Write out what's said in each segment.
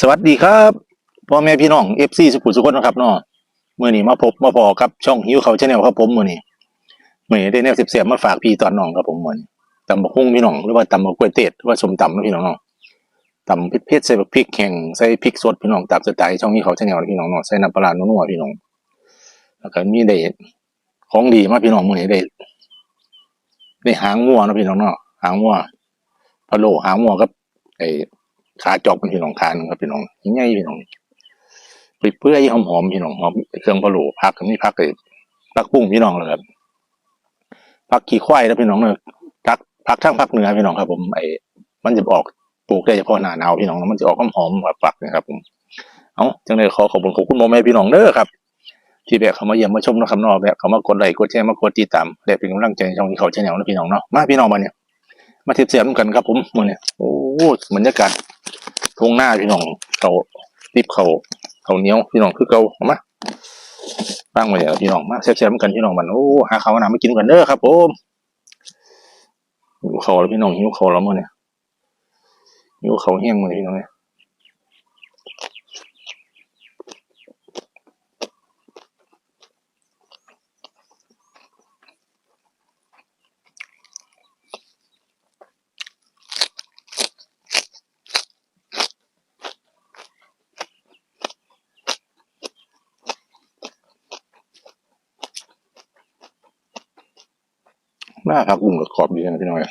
สวัสดีครับพ่อแม่พี่น้องเอฟซีสุขุสุขนะครับเนาะมื่อนี้มาพบมาพอกับช่องหิวเขาชาแนลครับผมมื่อนี้มื่อนี้ได้แนวเสียบๆมาฝากพี่ตอนน้องครับผมมื่อนี้ตำบักหุ่งพี่น้องหรือว่าตำบักกล้วยเตดหรือว่าสมตำนะพี่น้องเนาะตำเผ็ดๆใส่พริกแห้งใส่พริกสดพี่น้องตามสไตล์ช่องหิวเขาชาแนลพี่น้องเนาะใส่น้ำปลาร้านัวๆพี่น้องแล้วก็มีได้ของดีมากพี่น้องมื่อนี้ได้ได้หางงัวนะพี่น้องเนาะหางงัวพะโล้หางงัวกับไอ ขาจอกเป็นพี่น้องทานครับพี่น้องง่ายพี่น้องไปเปื่อยหอมๆพี่น้องหอมเครื่องพะโล้ผักก็มีผักเลยผักบุ้งพี่น้องเลยครับผักขี้ควายแล้วพี่น้องเลยผักผักทั้งผักเหนือพี่น้องครับ ผมไอ้มันจะออกปลูกได้เฉพาะหน้าหนาวพี่น้องแล้วมันจะออกหอมๆแบบผักนะครับ ผมเอาจังเลยขอขอบคุณขอบคุณโมแม่พี่น้องเด้อครับที่แบบเขามาเยี่ยมมาชมนะครับนาะแบบเขามากดไลค์กดแชร์มากดติดตามและเป็นกำลังใจช่องที่เขาแชร์แนลนะพี่น้องเนาะมาพี่น้องมาเนี่ยมาเทียบเสียมกันครับผมมือเนี่ยโอ้บรรยากาศ ทงหน้าพี่น้องเขาติบเขาเขาเนี้ยวพี่น้องคือเกาเอามาตั้งไว้เดี๋ยวพี่น้องมาแซ่บๆกันพี่น้องมันโอ้หาข้าวหน้ามากินกันเด้อครับผมหิวเขาแล้วพี่น้องหิวเขาแล้วมื่อเนี่ยหิวเขาแห้งเลยพี่น้องเนี่ยาผักบุ้งกับขอบดีนะพี่น้อย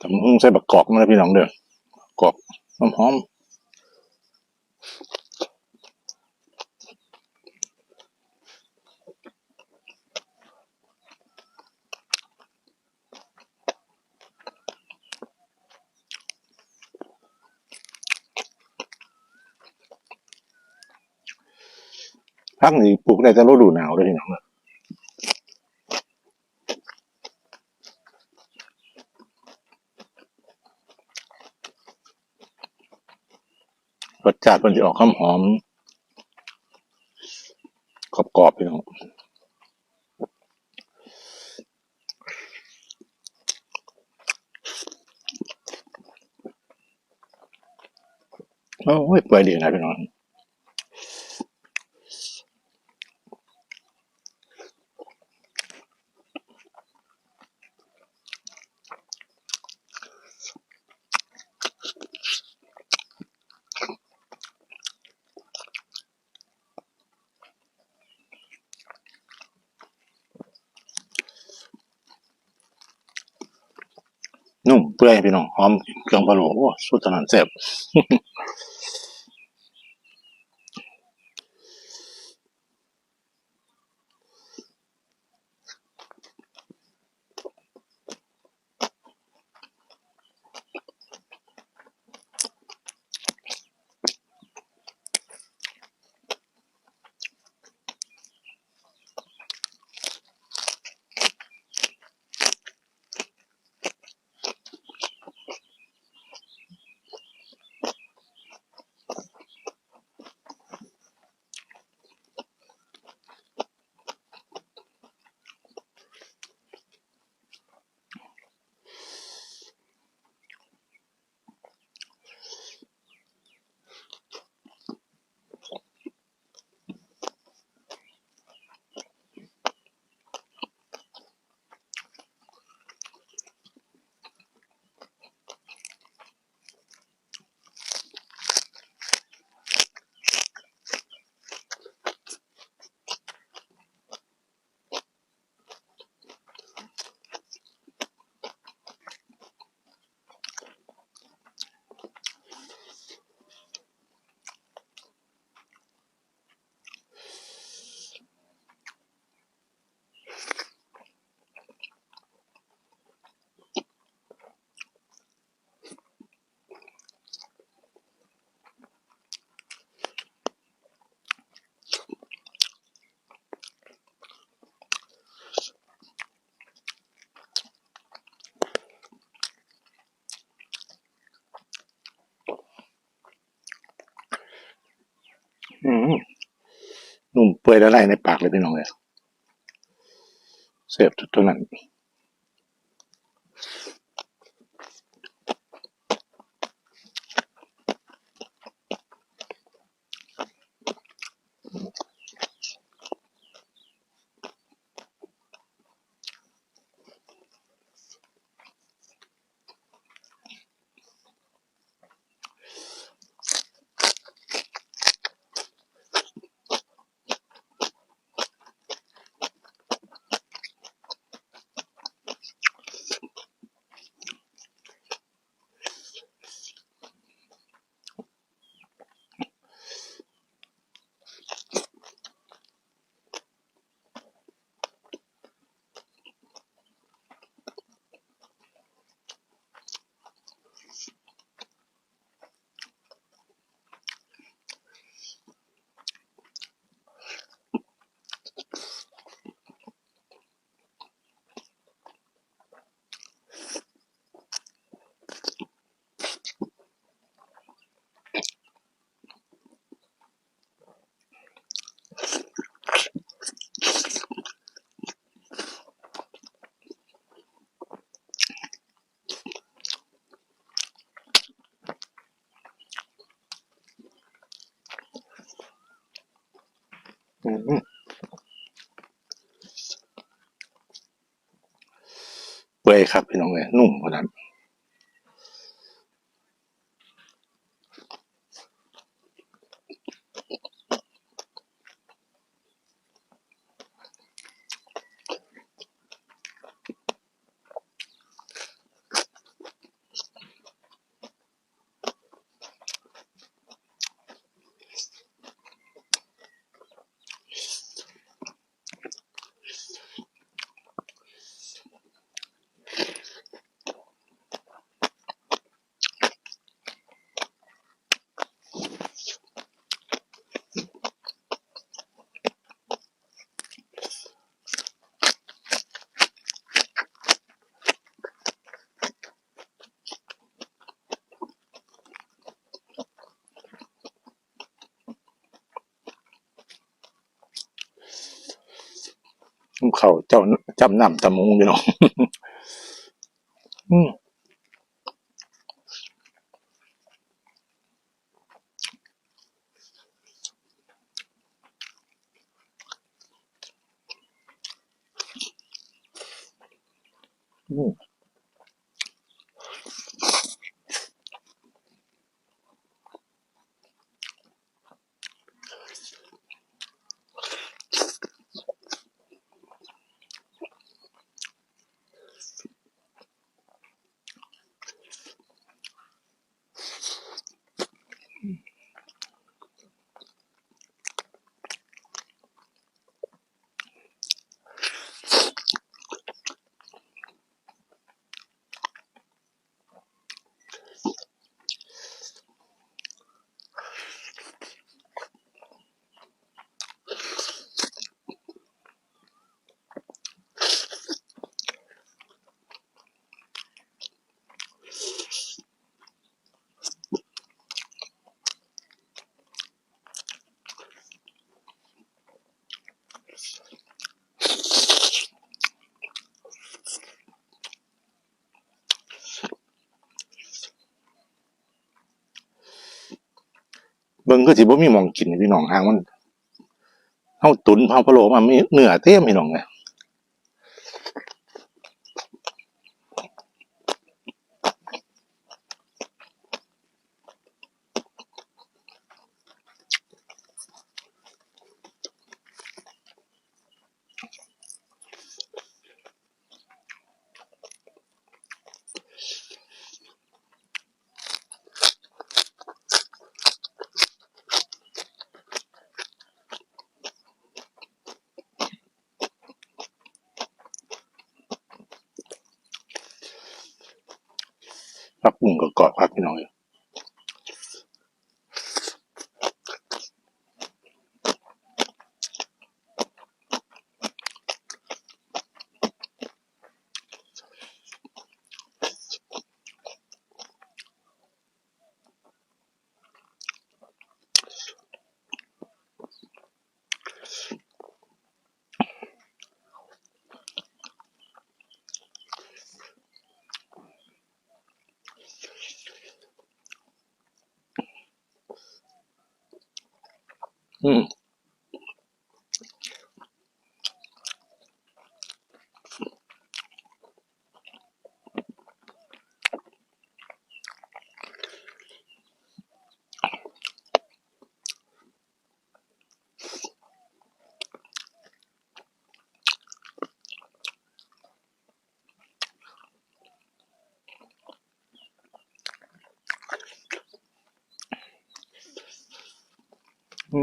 ทำหุ้งใส่บักกอกมาแล้วพี่น้องเด้อกอกหอม ผักนี่ปลูกได้แต่ฤดูหนาวเลยพี่น้องรสชาติมันจะออกหอมหอมกรอบๆพี่น้องโอ้ยเปื่อยดีนะพี่น้องนุ่ม เปื่อยพี่น้องหอมเครื่องพะโล้โอ้สุดถนัดแซ่บ อืมนุ่ม เปื่อยละลายในปากเลยพี่น้องเลยเสียบทุกตัวนั้น เปื่อยครับพี่น้องเลยนุ่มขนาด เขาเจ้าจำนำตะมุงพี่น้อง อืมอืมเบิ่งคือสิบ่มีหมองกินพี่น้องห่างมันเฮาตุนเฮาพะโลมามีเนื้อเต็มพี่น้องเลย กอบครับพี่น้อง เอ้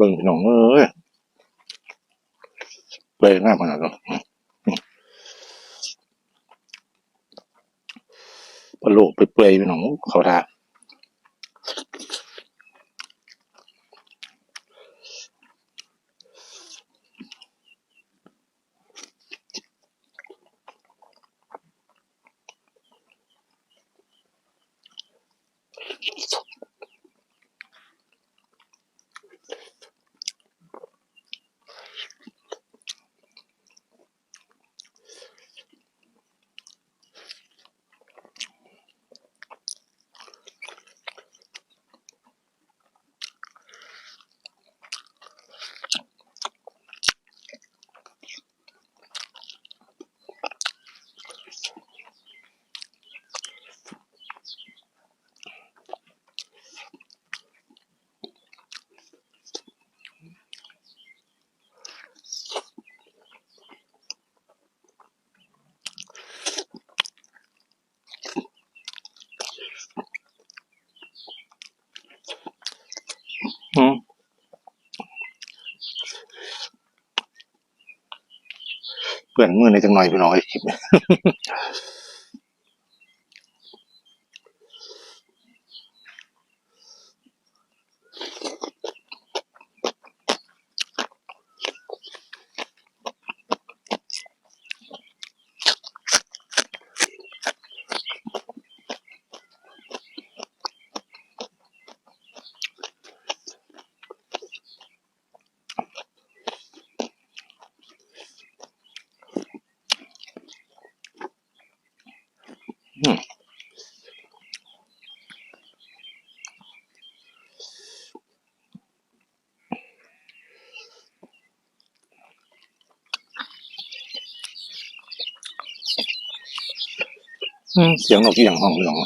เบิ่งพี่น้องเอ้ยเปื่อยงามขนาดนั้นปลาโล้เปื่อยๆพี่น้องเขาทา เพื่อนมือในจังหน่อยพี่น้องไอ้คลิป เนี่ยอืมเสียงนกเอี่ยงห้องพี่น้อง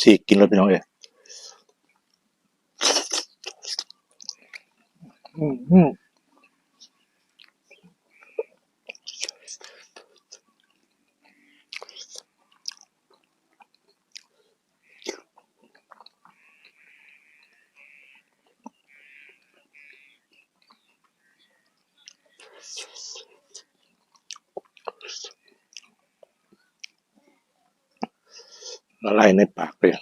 สี่กินรถพี่น้องเองอืม ละลายในปากเลย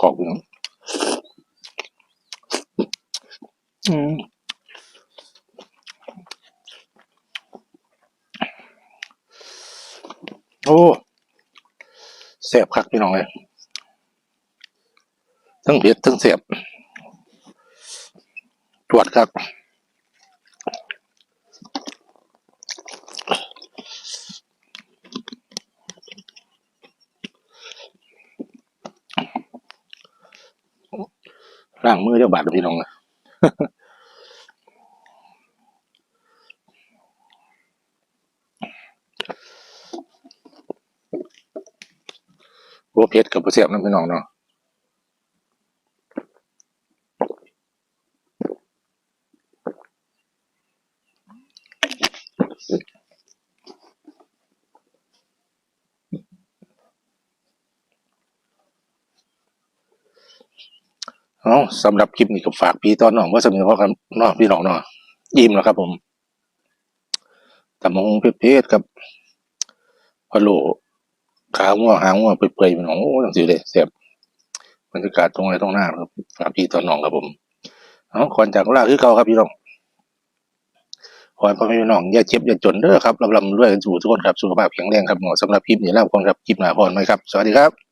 ขอบคุณอืมโอ้แสบคักพี่น้องเลยทั้งเผ็ดทั้งแสบตรวจครับ ล้างมือเจ้าบาดพี่น้องเลยโอเพชรกับเสียบนั่นพี่น้องเนาะ เอาสำหรับคลิปนี้ก็ฝากพี่ตอนน้องว่าสมีพ่อครับน้องพี่น้องเนาะยิ้มแล้วครับ ผมตำมงเพชรกับพะโลขาหัวหางหัวเปื่อยๆพี่น้องโอ้จังสิเลยเสียบบรรยากาศตรงไหนตรงหน้าครับฝากพี่ตอนน้องครับผมเอาก่อนจากลาคือเก่าครับพี่น้องขอให้พ่อแม่พี่น้องอย่าเจ็บอย่าจนเด้อครับลำลำรวยกันสู่ทุกคนครับสุขภาพแข็งแรงครับหมอสำหรับคลิปนี้ลาไปก่อนครับคลิปหน้าพรไหมครับ สวัสดีครับ